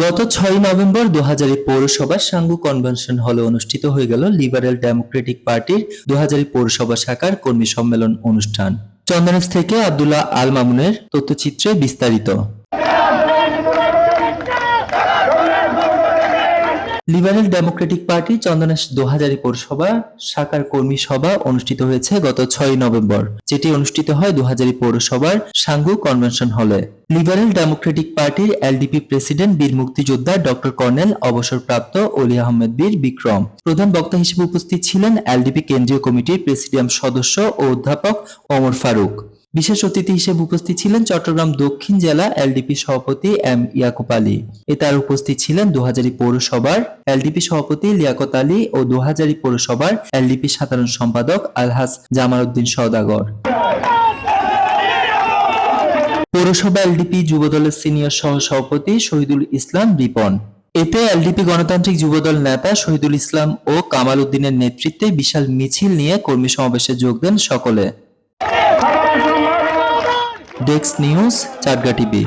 গত ছয় নভেম্বর দু পৌরসভার সাঙ্গু কনভেনশন হলে অনুষ্ঠিত হয়ে গেল লিবারেল ডেমোক্রেটিক পার্টির দু পৌরসভা শাখার কর্মী সম্মেলন অনুষ্ঠান। চন্দনেশ থেকে আবদুল্লাহ আল মামুনের তথ্যচিত্রে বিস্তারিত। Liberal Democratic Party Chandanaish Dohazari পৌরসভা শাখার কর্মী সভা অনুষ্ঠিত হয়েছে গত ছয় নভেম্বর, যেটি অনুষ্ঠিত হয় দোহাজারি পৌরসভার সাঙ্গু কনভেনশন হলে। লিবারেল ডেমোক্রেটিক পার্টির এলডিপি প্রেসিডেন্ট বীর মুক্তিযোদ্ধা ডক্টর কর্নেল অবসরপ্রাপ্ত অলি আহমেদ বীর বিক্রম। প্রধান বক্তা হিসেবে উপস্থিত ছিলেন এলডিপি কেন্দ্রীয় কমিটির প্রেসিডিয়াম সদস্য ও অধ্যাপক ওমর ফারুক। বিশেষ অতিথি হিসেবে উপস্থিত ছিলেন চট্টগ্রাম দক্ষিণ জেলা এলডিপি সভাপতি এম ইয়াকুব আলী। এ তার উপস্থিত ছিলেন দোহাজারি পৌরসভার এলডিপি সভাপতি লিয়াকত আলী ও দোহাজারি পৌরসভার এলডিপি সাধারণ সম্পাদক জামাল উদ্দিন সওদাগর। পৌরসভা এলডিপি যুবদলের সিনিয়র সহ সভাপতি শহীদুল ইসলাম রিপন। এতে এলডিপি গণতান্ত্রিক যুবদল নেতা শহীদুল ইসলাম ও কামাল উদ্দিনের নেতৃত্বে বিশাল মিছিল নিয়ে কর্মী সমাবেশে যোগ দেন সকলে। Desk news Chatga TV